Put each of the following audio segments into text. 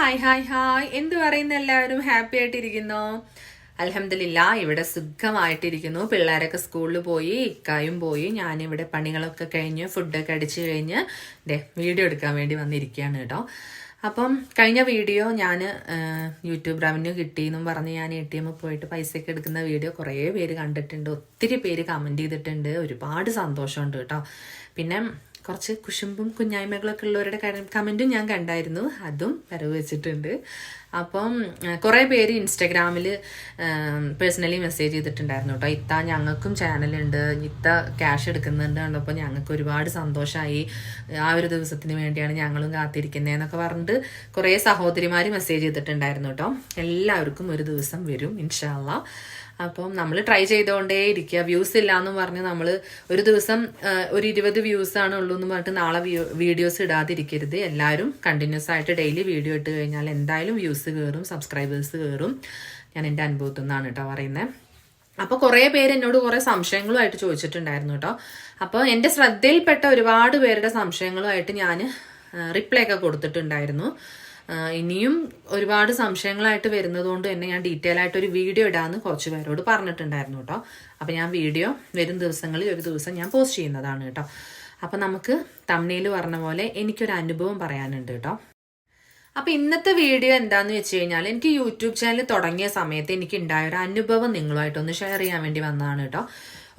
Hi hi hi. എന്ത് പറയുന്ന എല്ലാവരും? ഹാപ്പി ആയിട്ടിരിക്കുന്നു? അലഹമില്ല ഇവിടെ സുഖമായിട്ടിരിക്കുന്നു. പിള്ളേരൊക്കെ സ്കൂളിൽ പോയി ഇക്കായും പോയി. ഞാനിവിടെ പണികളൊക്കെ കഴിഞ്ഞ് ഫുഡൊക്കെ അടിച്ച് കഴിഞ്ഞ് ദേ വീഡിയോ എടുക്കാൻ വേണ്ടി വന്നിരിക്കുകയാണ് കേട്ടോ. അപ്പം കഴിഞ്ഞ വീഡിയോ ഞാൻ യൂട്യൂബ് റവന്യൂ കിട്ടിയെന്നും പറഞ്ഞ് ഞാൻ എ ടി എമ്മിൽ പോയിട്ട് പൈസയൊക്കെ എടുക്കുന്ന വീഡിയോ കുറേ പേര് കണ്ടിട്ടുണ്ട്. ഒത്തിരി പേര് കമന്റ് ചെയ്തിട്ടുണ്ട്. ഒരുപാട് സന്തോഷമുണ്ട് കേട്ടോ. പിന്നെ കുറച്ച് കുശുമ്പും കുഞ്ഞായ്മകളൊക്കെ ഉള്ളവരുടെ കമന്റും ഞാൻ കണ്ടായിരുന്നു. അതും വരവ് വെച്ചിട്ടുണ്ട്. അപ്പം കുറേ പേര് ഇൻസ്റ്റഗ്രാമിൽ പേഴ്സണലി മെസ്സേജ് ചെയ്തിട്ടുണ്ടായിരുന്നു കേട്ടോ ഇത്ത ഞങ്ങൾക്കും ചാനലുണ്ട് ഇത്ത ക്യാഷ് എടുക്കുന്നുണ്ട് കണ്ടപ്പോൾ ഞങ്ങൾക്ക് ഒരുപാട് സന്തോഷമായി ആ ഒരു ദിവസത്തിന് വേണ്ടിയാണ് ഞങ്ങളും കാത്തിരിക്കുന്നതെന്നൊക്കെ പറഞ്ഞിട്ട് കുറേ സഹോദരിമാർ മെസ്സേജ് ചെയ്തിട്ടുണ്ടായിരുന്നു കേട്ടോ എല്ലാവർക്കും ഒരു ദിവസം വരും ഇൻഷാല്ല അപ്പം നമ്മൾ ട്രൈ ചെയ്തുകൊണ്ടേ ഇരിക്കുക വ്യൂസ് ഇല്ല എന്ന് പറഞ്ഞ് നമ്മൾ ഒരു ദിവസം ഒരു ഇരുപത് വ്യൂസ് ആണ് ഉള്ളൂ എന്ന് പറഞ്ഞിട്ട് നാളെ വീഡിയോസ് ഇടാതിരിക്കരുത്. എല്ലാവരും കണ്ടിന്യൂസ് ആയിട്ട് ഡെയിലി വീഡിയോ ഇട്ട് കഴിഞ്ഞാൽ എന്തായാലും വ്യൂസ് കയറും സബ്സ്ക്രൈബേഴ്സ് കയറും ഞാൻ എന്റെ അനുഭവത്തിൽ നിന്നാണ് കേട്ടോ പറയുന്നത് അപ്പോൾ കുറേ പേര് എന്നോട് കുറേ സംശയങ്ങളുമായിട്ട് ചോദിച്ചിട്ടുണ്ടായിരുന്നു കേട്ടോ. അപ്പോൾ എന്റെ ശ്രദ്ധയിൽപ്പെട്ട ഒരുപാട് പേരുടെ സംശയങ്ങളുമായിട്ട് ഞാൻ റിപ്ലൈ ഒക്കെ കൊടുത്തിട്ടുണ്ടായിരുന്നു. ഇനിയും ഒരുപാട് സംശയങ്ങളായിട്ട് വരുന്നതുകൊണ്ട് തന്നെ ഞാൻ ഡീറ്റെയിൽ ആയിട്ട് ഒരു വീഡിയോ ഇടാമെന്ന് കുറച്ച് പേരോട് പറഞ്ഞിട്ടുണ്ടായിരുന്നു കേട്ടോ. അപ്പം ഞാൻ വീഡിയോ വരും ദിവസങ്ങളിൽ ഒരു ദിവസം ഞാൻ പോസ്റ്റ് ചെയ്യുന്നതാണ് കേട്ടോ. അപ്പം നമുക്ക് തമ്മിൽ പറഞ്ഞ പോലെ എനിക്കൊരു അനുഭവം പറയാനുണ്ട് കേട്ടോ. അപ്പോൾ ഇന്നത്തെ വീഡിയോ എന്താണെന്ന് വെച്ച് കഴിഞ്ഞാൽ എനിക്ക് യൂട്യൂബ് ചാനൽ തുടങ്ങിയ സമയത്ത് എനിക്ക് ഉണ്ടായ ഒരു അനുഭവം നിങ്ങളുമായിട്ടൊന്ന് ഷെയർ ചെയ്യാൻ വേണ്ടി വന്നതാണ് കേട്ടോ.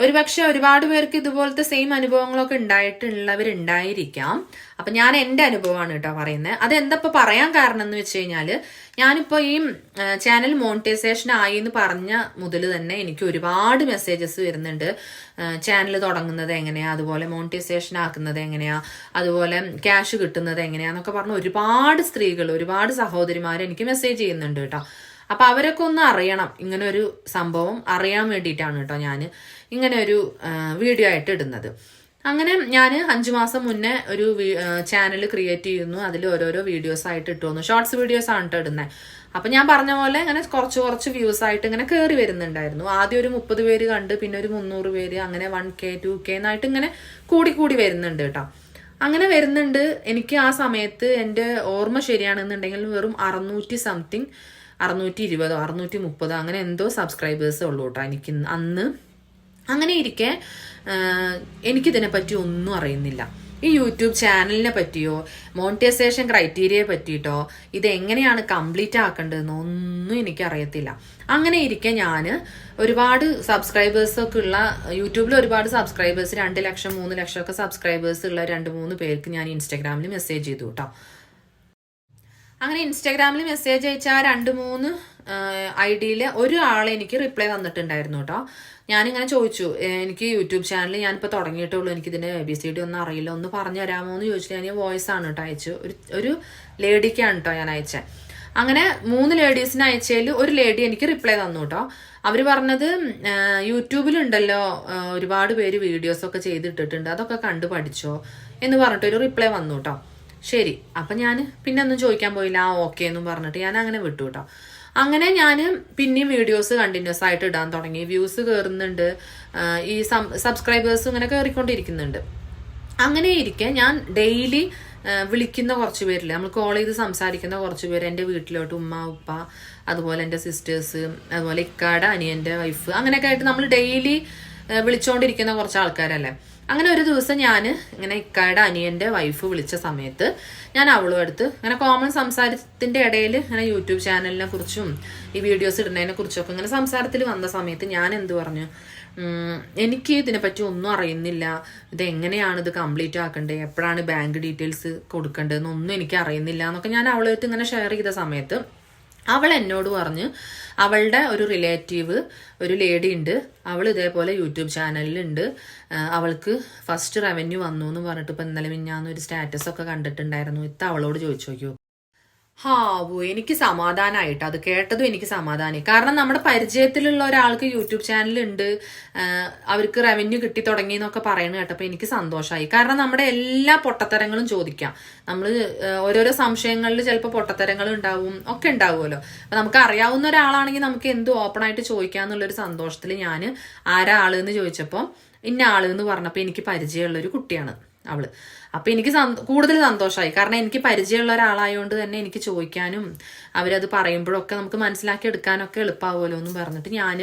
ഒരുപക്ഷെ ഒരുപാട് പേർക്ക് ഇതുപോലത്തെ സെയിം അനുഭവങ്ങളൊക്കെ ഉണ്ടായിട്ടുള്ളവരുണ്ടായിരിക്കാം. അപ്പൊ ഞാൻ എന്റെ അനുഭവമാണ് കേട്ടോ പറയുന്നത്. അത് അതെന്തപ്പോ പറയാൻ കാരണം എന്ന് വെച്ച് കഴിഞ്ഞാൽ ഞാനിപ്പോ ഈ ചാനൽ മോണിറ്റൈസേഷൻ ആയി എന്ന് പറഞ്ഞ മുതൽ തന്നെ എനിക്ക് ഒരുപാട് മെസ്സേജസ് വരുന്നുണ്ട്. ചാനൽ തുടങ്ങുന്നത് എങ്ങനെയാ? അതുപോലെ മോണിറ്റൈസേഷൻ ആക്കുന്നത് എങ്ങനെയാ? അതുപോലെ ക്യാഷ് കിട്ടുന്നത് എങ്ങനെയാന്നൊക്കെ പറഞ്ഞ് ഒരുപാട് സ്ത്രീകൾ ഒരുപാട് സഹോദരിമാർ എനിക്ക് മെസ്സേജ് ചെയ്യുന്നുണ്ട് കേട്ടോ. അപ്പൊ അവരൊക്കെ ഒന്ന് അറിയണം. ഇങ്ങനെ ഒരു സംഭവം അറിയാൻ വേണ്ടിയിട്ടാണ് കേട്ടോ ഞാൻ ഇങ്ങനെ ഒരു വീഡിയോ ആയിട്ട് ഇടുന്നത്. അങ്ങനെ ഞാൻ അഞ്ചു മാസം മുന്നേ ഒരു ചാനൽ ക്രിയേറ്റ് ചെയ്യുന്നു. അതിൽ ഓരോരോ വീഡിയോസ് ആയിട്ട് ഇട്ടു വന്നു. ഷോർട്സ് വീഡിയോസ് ആണ് കേട്ടോ ഇടുന്നത് അപ്പൊ ഞാൻ പറഞ്ഞ പോലെ ഇങ്ങനെ കുറച്ച് കുറച്ച് വ്യൂസ് ആയിട്ട് ഇങ്ങനെ കയറി വരുന്നുണ്ടായിരുന്നു. ആദ്യം ഒരു മുപ്പത് പേര് കണ്ട് പിന്നെ ഒരു മുന്നൂറ് പേര് അങ്ങനെ വൺ കെ ടു കെ എന്നായിട്ട് ഇങ്ങനെ കൂടി കൂടി വരുന്നുണ്ട് കേട്ടോ. അങ്ങനെ വരുന്നുണ്ട്. എനിക്ക് ആ സമയത്ത് എന്റെ ഓർമ്മ ശരിയാണെന്നുണ്ടെങ്കിൽ വെറും അറുന്നൂറ്റി സംതിങ് അറുന്നൂറ്റി ഇരുപതോ അറുന്നൂറ്റി മുപ്പതോ അങ്ങനെ എന്തോ സബ്സ്ക്രൈബേഴ്സ് ഉള്ളൂ കേട്ടോ. എനിക്ക് അന്ന് അങ്ങനെ ഇരിക്കെ എനിക്കിതിനെ എനിക്കിതിനെപ്പറ്റി ഒന്നും അറിയുന്നില്ല. ഈ യൂട്യൂബ് ചാനലിനെ പറ്റിയോ മോണിറ്റൈസേഷൻ ക്രൈറ്റീരിയയെ പറ്റിയിട്ടോ ഇത് എങ്ങനെയാണ് കംപ്ലീറ്റ് ആക്കേണ്ടതെന്നോ ഒന്നും എനിക്കറിയത്തില്ല. അങ്ങനെ ഇരിക്കെ ഞാൻ ഒരുപാട് സബ്സ്ക്രൈബേഴ്സ് ഒക്കെ ഉള്ള യൂട്യൂബിൽ ഒരുപാട് സബ്സ്ക്രൈബേഴ്സ് രണ്ട് ലക്ഷം മൂന്ന് ലക്ഷം ഒക്കെ സബ്സ്ക്രൈബേഴ്സ് ഉള്ള രണ്ട് മൂന്ന് പേർക്ക് ഞാൻ ഇൻസ്റ്റാഗ്രാമിൽ മെസ്സേജ് ചെയ്തു കേട്ടോ. അങ്ങനെ ഇൻസ്റ്റാഗ്രാമിൽ മെസ്സേജ് അയച്ച ആ രണ്ട് മൂന്ന് ഐ ഡിയിൽ ഒരു ആൾ എനിക്ക് റിപ്ലൈ തന്നിട്ടുണ്ടായിരുന്നു കേട്ടോ ഞാനിങ്ങനെ ചോദിച്ചു എനിക്ക് യൂട്യൂബ് ചാനൽ ഞാനിപ്പോൾ തുടങ്ങിയിട്ടുള്ളൂ എനിക്കിതിന്റെ എ ബി സി ഡി ഒന്നും അറിയില്ല ഒന്ന് പറഞ്ഞു തരാമോ? എന്ന് ചോദിച്ചിട്ട് ഞാൻ വോയിസ് ആണ് കേട്ടോ അയച്ചു. ഒരു ഒരു ലേഡിക്കാണ് കേട്ടോ ഞാൻ അയച്ചത് അങ്ങനെ മൂന്ന് ലേഡീസിന് അയച്ചതിൽ ഒരു ലേഡി എനിക്ക് റിപ്ലൈ തന്നു കേട്ടോ അവർ പറഞ്ഞത് യൂട്യൂബിലുണ്ടല്ലോ ഒരുപാട് പേര് വീഡിയോസൊക്കെ ചെയ്തിട്ടിട്ടുണ്ട് അതൊക്കെ കണ്ടു പഠിച്ചോ എന്ന് പറഞ്ഞിട്ടൊരു റിപ്ലൈ വന്നു കേട്ടോ ശരി അപ്പം ഞാൻ പിന്നെ ഒന്നും ചോദിക്കാൻ പോയില്ല ആ ഓക്കെ എന്നും പറഞ്ഞിട്ട് ഞാൻ അങ്ങനെ വിട്ടു കേട്ടോ അങ്ങനെ ഞാൻ പിന്നെയും വീഡിയോസ് കണ്ടിന്യൂസ് ആയിട്ട് ഇടാൻ തുടങ്ങി. വ്യൂസ് കയറുന്നുണ്ട് ഈ സബ്സ്ക്രൈബേഴ്സും ഇങ്ങനെ കയറിക്കൊണ്ടിരിക്കുന്നുണ്ട് അങ്ങനെ ഇരിക്കെ ഞാൻ ഡെയിലി വിളിക്കുന്ന കുറച്ച് പേരില്ലേ നമ്മൾ കോൾ ചെയ്ത് സംസാരിക്കുന്ന കുറച്ച് പേര് എന്റെ വീട്ടിലോട്ട് ഉമ്മ ഉപ്പ അതുപോലെ എന്റെ സിസ്റ്റേഴ്സ് അതുപോലെ ഇക്കാട അനിയന്റെ വൈഫ് അങ്ങനെയൊക്കെ ആയിട്ട് നമ്മൾ ഡെയിലി വിളിച്ചുകൊണ്ടിരിക്കുന്ന കുറച്ച് ആൾക്കാരല്ലേ. അങ്ങനെ ഒരു ദിവസം ഞാൻ ഇങ്ങനെ ഇക്കായുടെ അനിയന്റെ വൈഫ് വിളിച്ച സമയത്ത് ഞാൻ അവളും അടുത്ത് ഇങ്ങനെ കോമൺ സംസാരത്തിന്റെ ഇടയിൽ ഇങ്ങനെ യൂട്യൂബ് ചാനലിനെ കുറിച്ചും ഈ വീഡിയോസ് ഇടുന്നതിനെ കുറിച്ചൊക്കെ ഇങ്ങനെ സംസാരത്തിൽ വന്ന സമയത്ത് ഞാൻ എന്ത് പറഞ്ഞു? എനിക്ക് ഇതിനെപ്പറ്റി ഒന്നും അറിയുന്നില്ല. ഇത് എങ്ങനെയാണ് ഇത് കംപ്ലീറ്റ് ആക്കേണ്ടത് എപ്പോഴാണ് ബാങ്ക് ഡീറ്റെയിൽസ് കൊടുക്കേണ്ടതെന്നൊന്നും എനിക്ക് അറിയുന്നില്ല എന്നൊക്കെ ഞാൻ അവളുമായിട്ട് ഇങ്ങനെ ഷെയർ ചെയ്ത സമയത്ത് അവൾ എന്നോട് പറഞ്ഞ് അവളുടെ ഒരു റിലേറ്റീവ് ഒരു ലേഡി ഉണ്ട്. അവൾ ഇതേപോലെ യൂട്യൂബ് ചാനലിലുണ്ട്. അവൾക്ക് ഫസ്റ്റ് റവന്യൂ വന്നു എന്ന് പറഞ്ഞിട്ട് ഇപ്പം ഇന്നലെ മിന്നാന്ന് ഒരു സ്റ്റാറ്റസ് ഒക്കെ കണ്ടിട്ടുണ്ടായിരുന്നു. ഇത്ത അവളോട് ചോദിച്ചു നോക്കിയോ? ഹാവു എനിക്ക് സമാധാനമായിട്ട് അത് കേട്ടതും എനിക്ക് സമാധാനമായി കാരണം നമ്മുടെ പരിചയത്തിലുള്ള ഒരാൾക്ക് യൂട്യൂബ് ചാനൽ ഉണ്ട് അവർക്ക് റവന്യൂ കിട്ടി തുടങ്ങി എന്നൊക്കെ പറയുന്നത് കേട്ടപ്പോൾ എനിക്ക് സന്തോഷമായി കാരണം നമ്മുടെ എല്ലാ പൊട്ടത്തരങ്ങളും ചോദിക്കാം. നമ്മൾ ഓരോരോ സംശയങ്ങളിൽ ചിലപ്പോൾ പൊട്ടത്തരങ്ങൾ ഉണ്ടാവും ഒക്കെ ഉണ്ടാവുമല്ലോ. അപ്പം നമുക്ക് അറിയാവുന്ന ഒരാളാണെങ്കിൽ നമുക്ക് എന്ത് ഓപ്പൺ ആയിട്ട് ചോദിക്കാം എന്നുള്ളൊരു സന്തോഷത്തിൽ ഞാൻ ആരാൾ എന്ന് ചോദിച്ചപ്പോൾ ഇന്ന ആൾ എന്ന് പറഞ്ഞപ്പോൾ എനിക്ക് പരിചയമുള്ളൊരു കുട്ടിയാണ്. അവൾ. അപ്പൊ എനിക്ക് കൂടുതൽ സന്തോഷമായി കാരണം എനിക്ക് പരിചയമുള്ള ഒരാളായതുകൊണ്ട് തന്നെ എനിക്ക് ചോദിക്കാനും അവരത് പറയുമ്പോഴൊക്കെ നമുക്ക് മനസ്സിലാക്കി എടുക്കാനൊക്കെ എളുപ്പമാവുമല്ലോ എന്ന് പറഞ്ഞിട്ട് ഞാൻ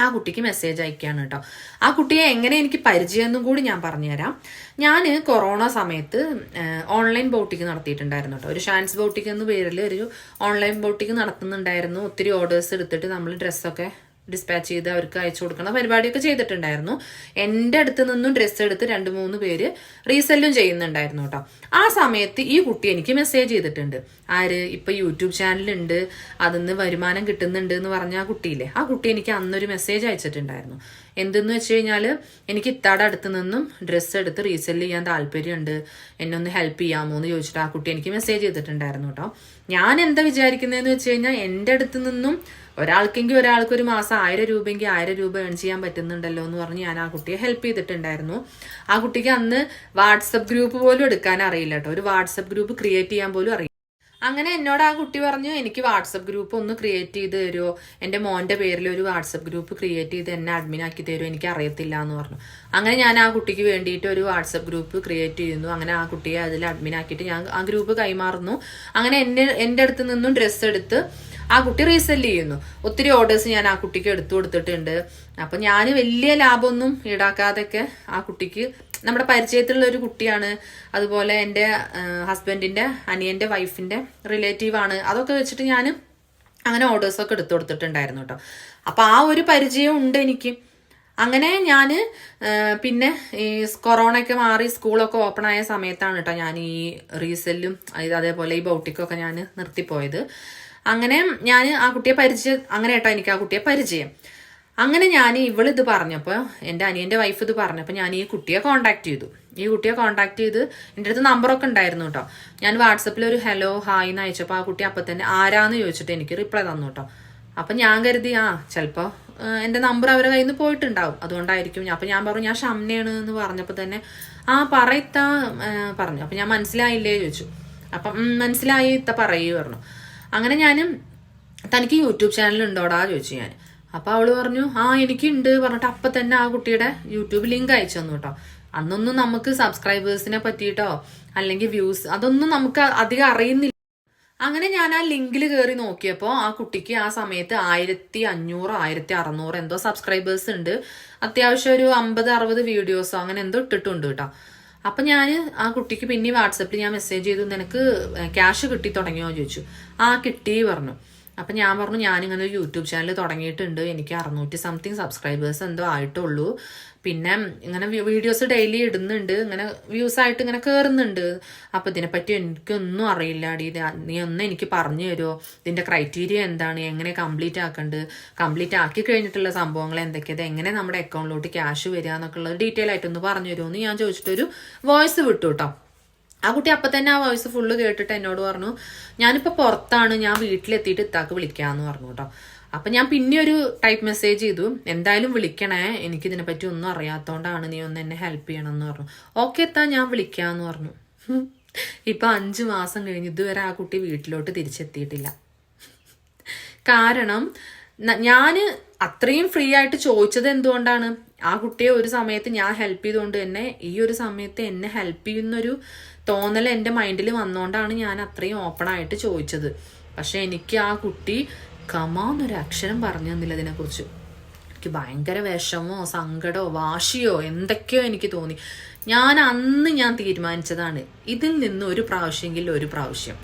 ആ കുട്ടിക്ക് മെസ്സേജ് അയക്കുകയാണ് കേട്ടോ. ആ കുട്ടിയെ എങ്ങനെ എനിക്ക് പരിചയമെന്നും കൂടി ഞാൻ പറഞ്ഞുതരാം. ഞാൻ കൊറോണ സമയത്ത് ഓൺലൈൻ ബോട്ടിക്ക് നടത്തിയിട്ടുണ്ടായിരുന്നു കേട്ടോ. ഒരു ഷാൻസ് ബോട്ടിക്ക് എന്ന പേരിൽ ഒരു ഓൺലൈൻ ബോട്ടിക്ക് നടത്തുന്നുണ്ടായിരുന്നു. ഒത്തിരി ഓർഡേഴ്സ് എടുത്തിട്ട് നമ്മൾ ഡ്രസ്സൊക്കെ ഡിസ്പാച്ച് ചെയ്ത് അവർക്ക് അയച്ചു കൊടുക്കുന്ന പരിപാടിയൊക്കെ ചെയ്തിട്ടുണ്ടായിരുന്നു. എന്റെ അടുത്ത് നിന്നും ഡ്രസ്സ് എടുത്ത് രണ്ട് മൂന്ന് പേര് റീസെല്ലും ചെയ്യുന്നുണ്ടായിരുന്നു കേട്ടോ. ആ സമയത്ത് ഈ കുട്ടി എനിക്ക് മെസ്സേജ് ചെയ്തിട്ടുണ്ട്. ആര്? ഇപ്പൊ യൂട്യൂബ് ചാനലുണ്ട് അതിന്ന് വരുമാനം കിട്ടുന്നുണ്ട് എന്ന് പറഞ്ഞ ആ കുട്ടിയില്ലേ? ആ കുട്ടി എനിക്ക് അന്നൊരു മെസ്സേജ് അയച്ചിട്ടുണ്ടായിരുന്നു. എന്തെന്ന് വെച്ച് കഴിഞ്ഞാൽ എനിക്ക് ഇത്താടെ അടുത്ത് നിന്നും ഡ്രസ്സ് എടുത്ത് റീസെൽ ചെയ്യാൻ താല്പര്യമുണ്ട്. എന്നെ ഒന്ന് ഹെൽപ്പ് ചെയ്യാമോ എന്ന് ചോദിച്ചിട്ട് ആ കുട്ടി എനിക്ക് മെസ്സേജ് ചെയ്തിട്ടുണ്ടായിരുന്നു കേട്ടോ. ഞാൻ എന്താ വിചാരിക്കുന്നതെന്ന് വെച്ച് കഴിഞ്ഞാൽ എന്റെ അടുത്ത് നിന്നും ഒരാൾക്കെങ്കിൽ ഒരാൾക്ക് ഒരു മാസം ആയിരം രൂപയെങ്കിൽ ആയിരം രൂപ ഏൺ ചെയ്യാൻ പറ്റുന്നുണ്ടല്ലോ എന്ന് പറഞ്ഞ് ഞാൻ ആ കുട്ടിയെ ഹെൽപ്പ് ചെയ്തിട്ടുണ്ടായിരുന്നു. ആ കുട്ടിക്ക് അന്ന് വാട്സപ്പ് ഗ്രൂപ്പ് പോലും എടുക്കാൻ അറിയില്ല കേട്ടോ. ഒരു വാട്സപ്പ് ഗ്രൂപ്പ് ക്രിയേറ്റ് ചെയ്യാൻ പോലും അറിയില്ല. അങ്ങനെ എന്നോട് ആ കുട്ടി പറഞ്ഞു എനിക്ക് വാട്സപ്പ് ഗ്രൂപ്പ് ഒന്ന് ക്രിയേറ്റ് ചെയ്ത് തരുമോ എന്റെ മോന്റെ പേരിൽ ഒരു വാട്സപ്പ് ഗ്രൂപ്പ് ക്രിയേറ്റ് ചെയ്ത് എന്നെ അഡ്മിൻ ആക്കി തരുമോ എനിക്ക് അറിയത്തില്ല എന്ന് പറഞ്ഞു. അങ്ങനെ ഞാൻ ആ കുട്ടിക്ക് വേണ്ടിയിട്ട് ഒരു വാട്സപ്പ് ഗ്രൂപ്പ് ക്രിയേറ്റ് ചെയ്യുന്നു. അങ്ങനെ ആ കുട്ടിയെ അതിൽ അഡ്മിൻ ആക്കിയിട്ട് ഞാൻ ആ ഗ്രൂപ്പ് കൈമാറുന്നു. അങ്ങനെ എന്നെ എന്റെ അടുത്ത് നിന്നും ഡ്രസ്സ് എടുത്ത് ആ കുട്ടി റീസെൽ ചെയ്യുന്നു. ഒത്തിരി ഓർഡേഴ്സ് ഞാൻ ആ കുട്ടിക്ക് എടുത്തു കൊടുത്തിട്ടുണ്ട്. അപ്പൊ ഞാൻ വലിയ ലാഭമൊന്നും ഈടാക്കാതൊക്കെ ആ കുട്ടിക്ക് നമ്മുടെ പരിചയത്തിലുള്ള ഒരു കുട്ടിയാണ്. അതുപോലെ എന്റെ ഹസ്ബൻഡിന്റെ അനിയന്റെ വൈഫിന്റെ റിലേറ്റീവ് ആണ്. അതൊക്കെ വെച്ചിട്ട് ഞാൻ അങ്ങനെ ഓർഡേഴ്സ് ഒക്കെ എടുത്തു കൊടുത്തിട്ടുണ്ടായിരുന്നു കേട്ടോ. അപ്പൊ ആ ഒരു പരിചയം ഉണ്ട് എനിക്ക്. അങ്ങനെ ഞാൻ പിന്നെ ഈ കൊറോണയൊക്കെ മാറി സ്കൂളൊക്കെ ഓപ്പൺ ആയ സമയത്താണ് കേട്ടോ ഞാൻ ഈ റീസെല്ലും അതേപോലെ ഈ ബൗട്ടിക്കൊക്കെ ഞാൻ നിർത്തിപ്പോയത്. അങ്ങനെ ഞാൻ ആ കുട്ടിയെ പരിചയം അങ്ങനെ കേട്ടോ എനിക്ക് ആ കുട്ടിയെ പരിചയം. അങ്ങനെ ഞാൻ ഇവളിത് പറഞ്ഞപ്പോൾ എന്റെ അനിയന്റെ വൈഫ് ഇത് പറഞ്ഞപ്പോൾ ഞാൻ ഈ കുട്ടിയെ കോൺടാക്ട് ചെയ്തു. ഈ കുട്ടിയെ കോൺടാക്ട് ചെയ്ത് എന്റെ അടുത്ത് നമ്പറൊക്കെ ഉണ്ടായിരുന്നു കേട്ടോ. ഞാൻ വാട്സപ്പിൽ ഒരു ഹലോ ഹായ് എന്ന് അയച്ചപ്പോൾ ആ കുട്ടി അപ്പം തന്നെ ആരാന്ന് ചോദിച്ചിട്ട് എനിക്ക് റിപ്ലൈ തന്നു കേട്ടോ. അപ്പം ഞാൻ കരുതി ആ ചിലപ്പോൾ എന്റെ നമ്പർ അവരുടെ കയ്യിൽ നിന്ന് പോയിട്ടുണ്ടാവും. അതുകൊണ്ടായിരിക്കും അപ്പം ഞാൻ പറഞ്ഞു ഞാൻ ഷംനയാണ് എന്ന് പറഞ്ഞപ്പോൾ തന്നെ ആ പറയത്താ പറഞ്ഞു. അപ്പം ഞാൻ മനസ്സിലായില്ലേ ചോദിച്ചു. അപ്പം "ഉം, മനസ്സിലായി ഇത്ത പറയൂ പറഞ്ഞു. അങ്ങനെ ഞാനും തനിക്ക് യൂട്യൂബ് ചാനൽ ഉണ്ടോടാ ചോദിച്ചു ഞാൻ. അപ്പൊ അവൾ പറഞ്ഞു ആ എനിക്കുണ്ട് പറഞ്ഞിട്ട് അപ്പൊ തന്നെ ആ കുട്ടിയുടെ യൂട്യൂബ് ലിങ്ക് അയച്ചു തന്നു കേട്ടോ. അന്നൊന്നും നമുക്ക് സബ്സ്ക്രൈബേഴ്സിനെ പറ്റിയിട്ടോ അല്ലെങ്കിൽ വ്യൂസ് അതൊന്നും നമുക്ക് അധികം അറിയുന്നില്ല. അങ്ങനെ ഞാൻ ആ ലിങ്കിൽ കയറി നോക്കിയപ്പോൾ ആ കുട്ടിക്ക് ആ സമയത്ത് ആയിരത്തി അഞ്ഞൂറ് ആയിരത്തി അറുന്നൂറ് എന്തോ സബ്സ്ക്രൈബേഴ്സ് ഉണ്ട്. അത്യാവശ്യം ഒരു അമ്പത് അറുപത് വീഡിയോസോ അങ്ങനെ എന്തോ ഇട്ടിട്ടുണ്ട് കേട്ടോ. അപ്പൊ ഞാൻ ആ കുട്ടിക്ക് പിന്നെ വാട്സപ്പിൽ ഞാൻ മെസ്സേജ് ചെയ്തു നിനക്ക് ക്യാഷ് കിട്ടി തുടങ്ങിയോ? ചോദിച്ചു. ആ കിട്ടി പറഞ്ഞു. അപ്പൊ ഞാൻ പറഞ്ഞു ഞാനിങ്ങനെ ഒരു യൂട്യൂബ് ചാനൽ തുടങ്ങിയിട്ടുണ്ട്. എനിക്ക് അറുന്നൂറ്റി സംതിങ് സബ്സ്ക്രൈബേഴ്സ് എന്തോ ആയിട്ടുള്ളൂ. പിന്നെ ഇങ്ങനെ വീഡിയോസ് ഡെയിലി ഇടുന്നുണ്ട് ഇങ്ങനെ വ്യൂസ് ആയിട്ട് ഇങ്ങനെ കയറുന്നുണ്ട് അപ്പൊ ഇതിനെപ്പറ്റി എനിക്കൊന്നും അറിയില്ല അടി നീ ഒന്ന് എനിക്ക് പറഞ്ഞു തരുമോ ഇതിന്റെ ക്രൈറ്റീരിയ എന്താണ്? എങ്ങനെ കംപ്ലീറ്റ് ആക്കേണ്ടത് കംപ്ലീറ്റ് ആക്കി കഴിഞ്ഞിട്ടുള്ള സംഭവങ്ങൾ എന്തൊക്കെയാ? എങ്ങനെ നമ്മുടെ അക്കൗണ്ടിലോട്ട് ക്യാഷ് വരിക എന്നൊക്കെ ഉള്ളത് ഡീറ്റെയിൽ ആയിട്ടൊന്ന് പറഞ്ഞു തരുമോ എന്ന് ഞാൻ ചോദിച്ചിട്ടൊരു വോയിസ് വിട്ടു കേട്ടോ ആ കുട്ടി അപ്പൊ തന്നെ ആ വോയിസ് ഫുള്ള് കേട്ടിട്ട് എന്നോട് പറഞ്ഞു ഞാനിപ്പോ പുറത്താണ്. ഞാൻ വീട്ടിലെത്തിയിട്ട് ഇത്താക്ക് വിളിക്കാന്ന് പറഞ്ഞു കേട്ടോ അപ്പൊ ഞാൻ പിന്നെ ഒരു ടൈപ്പ് മെസ്സേജ് ചെയ്തു. എന്തായാലും വിളിക്കണേ. എനിക്ക് ഇതിനെ പറ്റി ഒന്നും അറിയാത്തോണ്ടാണ് നീ ഒന്ന് എന്നെ ഹെൽപ്പ് ചെയ്യണം എന്ന് പറഞ്ഞു. ഓക്കെ എത്താ ഞാൻ വിളിക്കാന്ന് പറഞ്ഞു. ഇപ്പൊ അഞ്ചു മാസം കഴിഞ്ഞ് ഇതുവരെ ആ കുട്ടി വീട്ടിലോട്ട് തിരിച്ചെത്തിയിട്ടില്ല. കാരണം ഞാൻ അത്രയും ഫ്രീ ആയിട്ട് ചോദിച്ചത് എന്തുകൊണ്ടാണ്? ആ കുട്ടിയെ ഒരു സമയത്ത് ഞാൻ ഹെൽപ്പ് ചെയ്തുകൊണ്ട് തന്നെ ഈ ഒരു സമയത്ത് എന്നെ ഹെൽപ്പ് ചെയ്യുന്നൊരു തോന്നൽ എന്റെ മൈൻഡിൽ വന്നുകൊണ്ടാണ് ഞാൻ അത്രയും ഓപ്പൺ ആയിട്ട് ചോദിച്ചത്. പക്ഷെ എനിക്ക് ആ കുട്ടി കമാന്നൊരു അക്ഷരം പറഞ്ഞു തന്നില്ല ഇതിനെക്കുറിച്ച് എനിക്ക് ഭയങ്കര വിഷമോ സങ്കടമോ വാശിയോ എന്തൊക്കെയോ എനിക്ക് തോന്നി. ഞാൻ അന്ന് ഞാൻ തീരുമാനിച്ചതാണ്. ഇതിൽ നിന്ന് ഒരു പ്രാവശ്യമെങ്കിലും ഒരു പ്രാവശ്യം.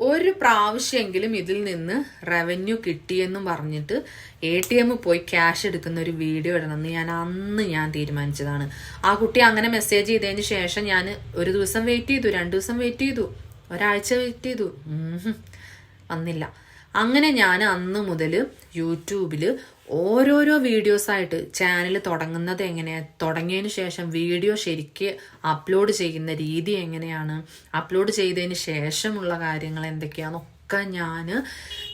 ഒരു പ്രാവശ്യമെങ്കിലും ഇതിൽ നിന്ന് റവന്യൂ കിട്ടിയെന്നും പറഞ്ഞിട്ട് എ ടി എം പോയി ക്യാഷ് എടുക്കുന്ന ഒരു വീഡിയോ ഇടണമെന്ന് ഞാൻ അന്ന് ഞാൻ തീരുമാനിച്ചതാണ്. ആ കുട്ടി അങ്ങനെ മെസ്സേജ് ചെയ്തതിന് ശേഷം ഞാൻ ഒരു ദിവസം വെയിറ്റ് ചെയ്തു രണ്ട് ദിവസം വെയിറ്റ് ചെയ്തു ഒരാഴ്ച വെയിറ്റ് ചെയ്തു. വന്നില്ല. അങ്ങനെ ഞാൻ അന്ന് മുതൽ യൂട്യൂബിൽ ഓരോരോ വീഡിയോസായിട്ട് ചാനൽ തുടങ്ങുന്നത് എങ്ങനെയാണ് തുടങ്ങിയതിന് ശേഷം വീഡിയോ ശരിക്ക് അപ്ലോഡ് ചെയ്യുന്ന രീതി എങ്ങനെയാണ് അപ്ലോഡ് ചെയ്തതിന് ശേഷമുള്ള കാര്യങ്ങൾ എന്തൊക്കെയാണെന്നൊക്കെ ഞാൻ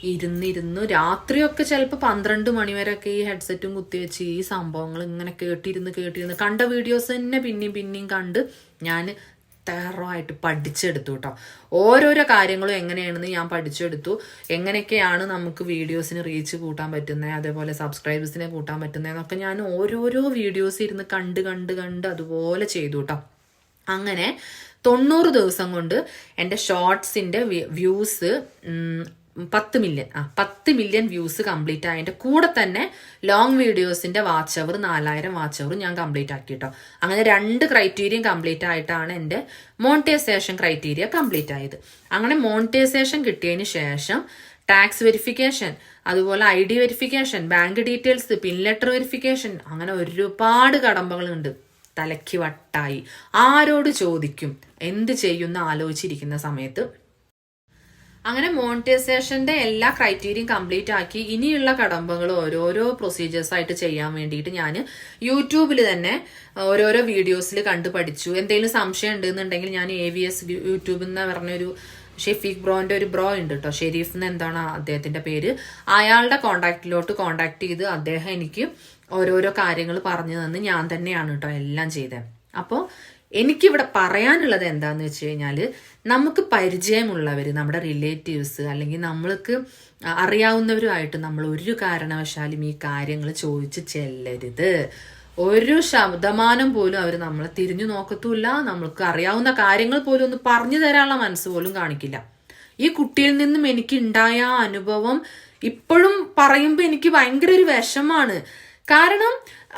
ഇരുന്നിരുന്നു. രാത്രിയൊക്കെ ചിലപ്പോൾ പന്ത്രണ്ട് മണിവരെയൊക്കെ ഈ ഹെഡ്സെറ്റും കുത്തിവെച്ച് ഈ സംഭവങ്ങൾ ഇങ്ങനെ കേട്ടിരുന്ന് കേട്ടിരുന്ന് കണ്ട വീഡിയോസ് തന്നെ പിന്നെയും പിന്നെയും കണ്ട് ഞാൻ തയ്യാറായിട്ട് പഠിച്ചെടുത്തു കേട്ടോ. ഓരോരോ കാര്യങ്ങളും എങ്ങനെയാണെന്ന് ഞാൻ പഠിച്ചെടുത്തു. എങ്ങനെയൊക്കെയാണ് നമുക്ക് വീഡിയോസിന് റീച്ച് കൂട്ടാൻ പറ്റുന്നത് അതേപോലെ സബ്സ്ക്രൈബേഴ്സിനെ കൂട്ടാൻ പറ്റുന്നത് എന്നൊക്കെ ഞാൻ ഓരോരോ വീഡിയോസ് ഇരുന്ന് കണ്ട് കണ്ട് കണ്ട് അതുപോലെ ചെയ്തു കേട്ടോ. അങ്ങനെ തൊണ്ണൂറ് ദിവസം കൊണ്ട് എന്റെ ഷോർട്സിന്റെ വ്യൂസ് പത്ത് മില്യൺ ആ പത്ത് മില്യൺ വ്യൂസ് കംപ്ലീറ്റ് ആയതിന്റെ കൂടെ തന്നെ ലോങ് വീഡിയോസിന്റെ വാച്ച് അവർ നാലായിരം വാച്ച് അവർ ഞാൻ കംപ്ലീറ്റ് ആക്കി കേട്ടോ അങ്ങനെ രണ്ട് ക്രൈറ്റീരിയ കംപ്ലീറ്റ് ആയിട്ടാണ് എന്റെ മോണിറ്റൈസേഷൻ ക്രൈറ്റീരിയ കംപ്ലീറ്റ് ആയത്. അങ്ങനെ മോണിറ്റൈസേഷൻ കിട്ടിയതിന് ശേഷം ടാക്സ് വെരിഫിക്കേഷൻ അതുപോലെ I D verification bank details pin letter verification അങ്ങനെ ഒരുപാട് കടമ്പകളുണ്ട്. തലയ്ക്ക് വട്ടായി. ആരോട് ചോദിക്കും? എന്ത് ചെയ്യുന്ന ആലോചിച്ചിരിക്കുന്ന സമയത്ത് അങ്ങനെ മോണിറ്റൈസേഷന്റെ എല്ലാ ക്രൈറ്റീരിയയും കംപ്ലീറ്റ് ആക്കി ഇനിയുള്ള കടമ്പകൾ ഓരോരോ പ്രൊസീജിയേഴ്സ് ആയിട്ട് ചെയ്യാൻ വേണ്ടിയിട്ട് ഞാൻ യൂട്യൂബിൽ തന്നെ ഓരോരോ വീഡിയോസിൽ കണ്ടു പഠിച്ചു. എന്തെങ്കിലും സംശയം ഉണ്ടെന്നുണ്ടെങ്കിൽ ഞാൻ എ വി എസ് യൂട്യൂബിൽ നിന്ന് പറഞ്ഞൊരു ഷെഫീഖ് ബ്രോന്റെ ഒരു ബ്രോ ഉണ്ട് കേട്ടോ ഷെരീഫ് എന്ന് എന്താണ് അദ്ദേഹത്തിന്റെ പേര്. അയാളുടെ കോണ്ടാക്റ്റിലോട്ട് കോണ്ടാക്ട് ചെയ്ത് അദ്ദേഹം എനിക്ക് ഓരോരോ കാര്യങ്ങൾ പറഞ്ഞു തന്ന് ഞാൻ തന്നെയാണ് കേട്ടോ എല്ലാം ചെയ്തത് അപ്പോൾ എനിക്കിവിടെ പറയാനുള്ളത് എന്താന്ന് വെച്ച് കഴിഞ്ഞാൽ നമുക്ക് പരിചയമുള്ളവർ നമ്മുടെ റിലേറ്റീവ്സ് അല്ലെങ്കിൽ നമ്മൾക്ക് അറിയാവുന്നവരുമായിട്ട് നമ്മൾ ഒരു കാരണവശാലും ഈ കാര്യങ്ങൾ ചോദിച്ച് ചെല്ലരുത്. ഒരു ശബ്ദമാനം പോലും അവർ നമ്മളെ തിരിഞ്ഞു നോക്കത്തുമില്ല നമ്മൾക്ക് അറിയാവുന്ന കാര്യങ്ങൾ പോലും ഒന്ന് പറഞ്ഞു തരാനുള്ള മനസ്സ് പോലും കാണിക്കില്ല. ഈ കുട്ടിയിൽ നിന്നും എനിക്ക് ഉണ്ടായ അനുഭവം ഇപ്പോഴും പറയുമ്പോൾ എനിക്ക് ഭയങ്കര ഒരു വിഷമാണ്. കാരണം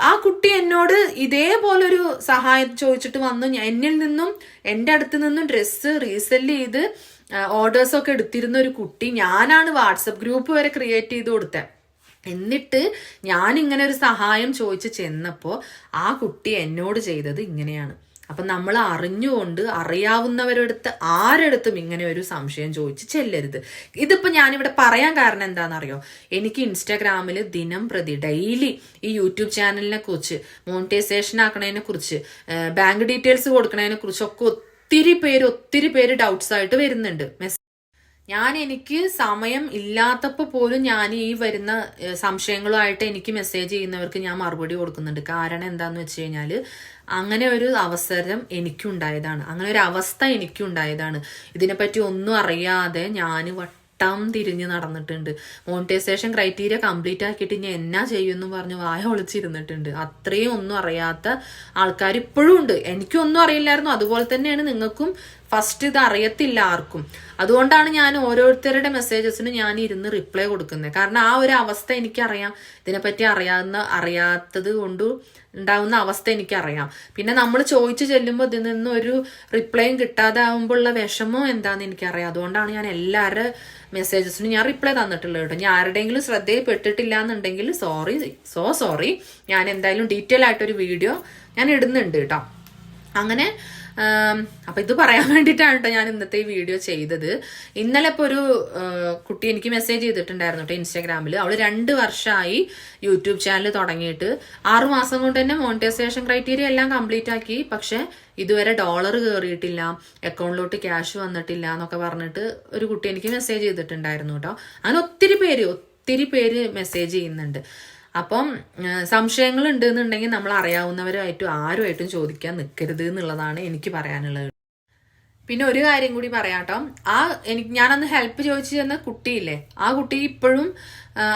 ആ കുട്ടി എന്നോട് ഇതേപോലൊരു സഹായം ചോദിച്ചിട്ട് വന്നു. എന്നിൽ നിന്നും എന്റെ അടുത്ത് നിന്നും ഡ്രസ്സ് റീസെൽ ചെയ്ത് ഓർഡേഴ്സൊക്കെ എടുത്തിരുന്ന ഒരു കുട്ടി ഞാനാണ് വാട്സപ്പ് ഗ്രൂപ്പ് വരെ ക്രിയേറ്റ് ചെയ്ത് കൊടുത്തത് എന്നിട്ട് ഞാൻ ഇങ്ങനെ ഒരു സഹായം ചോദിച്ച് ചെന്നപ്പോൾ ആ കുട്ടി എന്നോട് ചെയ്തത് ഇങ്ങനെയാണ്. അപ്പം നമ്മൾ അറിഞ്ഞുകൊണ്ട് അറിയാവുന്നവരടുത്ത് ആരെടുത്തും ഇങ്ങനെ ഒരു സംശയം ചോദിച്ച് ചെല്ലരുത്. ഇതിപ്പോൾ ഞാനിവിടെ പറയാൻ കാരണം എന്താണെന്നറിയോ? എനിക്ക് ഇൻസ്റ്റാഗ്രാമിൽ ദിനം പ്രതി ഡെയിലി ഈ യൂട്യൂബ് ചാനലിനെ കുറിച്ച് മോണിറ്റൈസേഷൻ ആക്കണതിനെ കുറിച്ച് ബാങ്ക് ഡീറ്റെയിൽസ് കൊടുക്കണതിനെ കുറിച്ചൊക്കെ ഒത്തിരി പേര് ഒത്തിരി പേര് ഡൗട്ട്സ് ആയിട്ട് വരുന്നുണ്ട്. ഞാൻ എനിക്ക് സമയം ഇല്ലാത്തപ്പോൾ പോലും ഞാൻ ഈ വരുന്ന സംശയങ്ങളുമായിട്ട് എനിക്ക് മെസ്സേജ് ചെയ്യുന്നവർക്ക് ഞാൻ മറുപടി കൊടുക്കുന്നുണ്ട്. കാരണം എന്താണെന്ന് വെച്ച് കഴിഞ്ഞാൽ അങ്ങനെ ഒരു അവസരം എനിക്കുണ്ടായതാണ്. അങ്ങനെ ഒരു അവസ്ഥ എനിക്കുണ്ടായതാണ്. ഇതിനെപ്പറ്റി ഒന്നും അറിയാതെ ഞാൻ വട്ടം തിരിഞ്ഞ് നടന്നിട്ടുണ്ട്. മോണിറ്റൈസേഷൻ ക്രൈറ്റീരിയ കംപ്ലീറ്റ് ആക്കിയിട്ട് ഞാൻ എന്നാ ചെയ്യുമെന്ന് പറഞ്ഞ് വായ ഒളിച്ചിരുന്നിട്ടുണ്ട്. അത്രയും ഒന്നും അറിയാത്ത ആൾക്കാർ ഇപ്പോഴും ഉണ്ട്. എനിക്കൊന്നും അറിയില്ലായിരുന്നു. അതുപോലെ തന്നെയാണ് നിങ്ങൾക്കും ഫസ്റ്റ് ഇത് അറിയത്തില്ല ആർക്കും. അതുകൊണ്ടാണ് ഞാൻ ഓരോരുത്തരുടെ മെസ്സേജസിന് ഞാൻ ഇരുന്ന് റിപ്ലൈ കൊടുക്കുന്നത്. കാരണം ആ ഒരു അവസ്ഥ എനിക്കറിയാം. ഇതിനെപ്പറ്റി അറിയാവുന്ന അറിയാത്തത് കൊണ്ട് ഉണ്ടാവുന്ന അവസ്ഥ എനിക്കറിയാം. പിന്നെ നമ്മൾ ചോദിച്ചു ചെല്ലുമ്പോൾ ഇതിൽ നിന്ന് ഒരു റിപ്ലൈയും കിട്ടാതെ ആകുമ്പോഴുള്ള വിഷമം എന്താണെന്ന് എനിക്കറിയാം. അതുകൊണ്ടാണ് ഞാൻ എല്ലാവരുടെ മെസ്സേജസിനും ഞാൻ റിപ്ലൈ തന്നിട്ടുള്ളത് കേട്ടോ. ഞാൻ ആരുടെയെങ്കിലും ശ്രദ്ധയിൽ എന്നുണ്ടെങ്കിൽ സോറി സോ സോറി ഞാൻ എന്തായാലും ഡീറ്റെയിൽ ആയിട്ടൊരു വീഡിയോ ഞാൻ ഇടുന്നുണ്ട് കേട്ടോ. അങ്ങനെ അപ്പൊ ഇത് പറയാൻ വേണ്ടിയിട്ടാണ് കേട്ടോ ഞാൻ ഇന്നത്തെ ഈ വീഡിയോ ചെയ്തത്. ഇന്നലെ ഇപ്പോൾ ഒരു കുട്ടി എനിക്ക് മെസ്സേജ് ചെയ്തിട്ടുണ്ടായിരുന്നു കേട്ടോ ഇൻസ്റ്റാഗ്രാമിൽ അവൾ രണ്ട് വർഷമായി യൂട്യൂബ് ചാനൽ തുടങ്ങിയിട്ട്. ആറു മാസം കൊണ്ട് തന്നെ മോണിറ്റൈസേഷൻ ക്രൈറ്റീരിയ എല്ലാം കംപ്ലീറ്റ് ആക്കി. പക്ഷെ ഇതുവരെ ഡോളർ കയറിയിട്ടില്ല അക്കൗണ്ടിലോട്ട് ക്യാഷ് വന്നിട്ടില്ല എന്നൊക്കെ പറഞ്ഞിട്ട് ഒരു കുട്ടി എനിക്ക് മെസ്സേജ് ചെയ്തിട്ടുണ്ടായിരുന്നു കേട്ടോ. അങ്ങനെ ഒത്തിരി പേര് ഒത്തിരി പേര് മെസ്സേജ് ചെയ്യുന്നുണ്ട്. അപ്പം സംശയങ്ങൾ ഉണ്ടെന്നുണ്ടെങ്കിൽ നമ്മൾ അറിയാവുന്നവരുമായിട്ടും ആരുമായിട്ടും ചോദിക്കാൻ നിൽക്കരുത് എന്നുള്ളതാണ് എനിക്ക് പറയാനുള്ളത്. പിന്നെ ഒരു കാര്യം കൂടി പറയാട്ടോ. ആ എനിക്ക് ഞാനന്ന് ഹെൽപ്പ് ചോദിച്ചു തന്ന കുട്ടിയില്ലേ ആ കുട്ടി ഇപ്പോഴും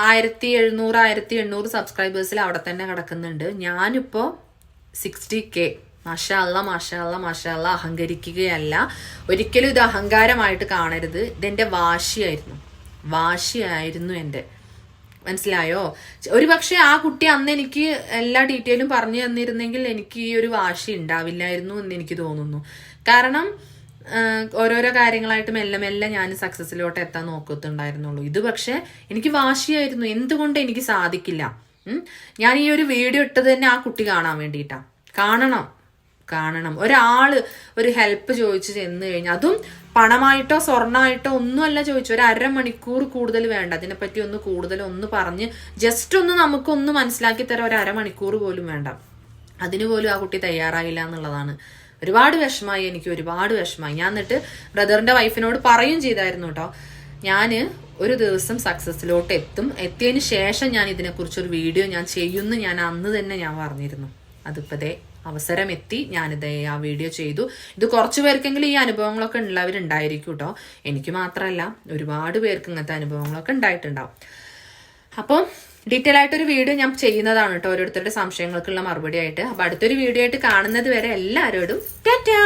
ആയിരത്തി എഴുന്നൂറ് ആയിരത്തി എണ്ണൂറ് സബ്സ്ക്രൈബേഴ്സിൽ അവിടെ തന്നെ കിടക്കുന്നുണ്ട്. ഞാനിപ്പോ സിക്സ്റ്റി കെ മാഷാല്ല മാഷാല്ല മാഷാല്ല അഹങ്കരിക്കുകയല്ല. ഒരിക്കലും ഇത് അഹങ്കാരമായിട്ട് കാണരുത്. ഇതെന്റെ വാശിയായിരുന്നു. വാശിയായിരുന്നു എന്റെ മനസ്സിലായോ? ഒരു പക്ഷെ ആ കുട്ടി അന്ന് എനിക്ക് എല്ലാ ഡീറ്റെയിലും പറഞ്ഞു തന്നിരുന്നെങ്കിൽ എനിക്ക് ഈ ഒരു വാശി ഉണ്ടാവില്ലായിരുന്നു എന്ന് എനിക്ക് തോന്നുന്നു. കാരണം ഓരോരോ കാര്യങ്ങളായിട്ട് മെല്ലെ മെല്ലെ ഞാൻ സക്സസ്സിലോട്ട് എത്താൻ നോക്കത്തുണ്ടായിരുന്നുള്ളൂ. ഇത് പക്ഷെ എനിക്ക് വാശിയായിരുന്നു. എന്തുകൊണ്ട് എനിക്ക് സാധിക്കില്ല? ഞാൻ ഈ ഒരു വീഡിയോ ഇട്ടത് തന്നെ ആ കുട്ടി കാണാൻ വേണ്ടിയിട്ടാ. കാണണം. കാണണം. ഒരാൾ ഒരു ഹെൽപ്പ് ചോദിച്ചു ചെന്ന് കഴിഞ്ഞാൽ അതും പണമായിട്ടോ സ്വർണമായിട്ടോ ഒന്നുമല്ല ചോദിച്ചു. ഒരു അരമണിക്കൂർ കൂടുതൽ വേണ്ട. അതിനെപ്പറ്റി ഒന്ന് കൂടുതൽ ഒന്ന് പറഞ്ഞ് ജസ്റ്റ് ഒന്ന് നമുക്കൊന്ന് മനസ്സിലാക്കി തരാൻ ഒരു അരമണിക്കൂർ പോലും വേണ്ട. അതിനു പോലും ആ കുട്ടി തയ്യാറായില്ല എന്നുള്ളതാണ്. ഒരുപാട് വിഷമായി എനിക്ക് ഒരുപാട് വിഷമായി ഞാൻ എന്നിട്ട് ബ്രദറിന്റെ വൈഫിനോട് പറയും ചെയ്തായിരുന്നു കേട്ടോ. ഞാൻ ഒരു ദിവസം സക്സസിലോട്ട് എത്തും. എത്തിയതിന് ശേഷം ഞാൻ ഇതിനെക്കുറിച്ച് ഒരു വീഡിയോ ഞാൻ ചെയ്യുമെന്ന് ഞാൻ അന്ന് തന്നെ ഞാൻ പറഞ്ഞിരുന്നു. അതിപ്പതേ അവസരം എത്തി ഞാനിത് ആ വീഡിയോ ചെയ്തു. ഇത് കുറച്ച് പേർക്കെങ്കിലും ഈ അനുഭവങ്ങളൊക്കെ ഉള്ളവരുണ്ടായിരിക്കും കേട്ടോ എനിക്ക് മാത്രമല്ല ഒരുപാട് പേർക്ക് ഇങ്ങനത്തെ അനുഭവങ്ങളൊക്കെ ഉണ്ടായിട്ടുണ്ടാവും. അപ്പം ഡീറ്റെയിൽ ആയിട്ടൊരു വീഡിയോ ഞാൻ ചെയ്യുന്നതാണ് കേട്ടോ ഓരോരുത്തരുടെ സംശയങ്ങൾക്കുള്ള മറുപടി ആയിട്ട് അപ്പൊ അടുത്തൊരു വീഡിയോ ആയിട്ട് കാണുന്നത് വരെ എല്ലാവരോടും ടാറ്റാ!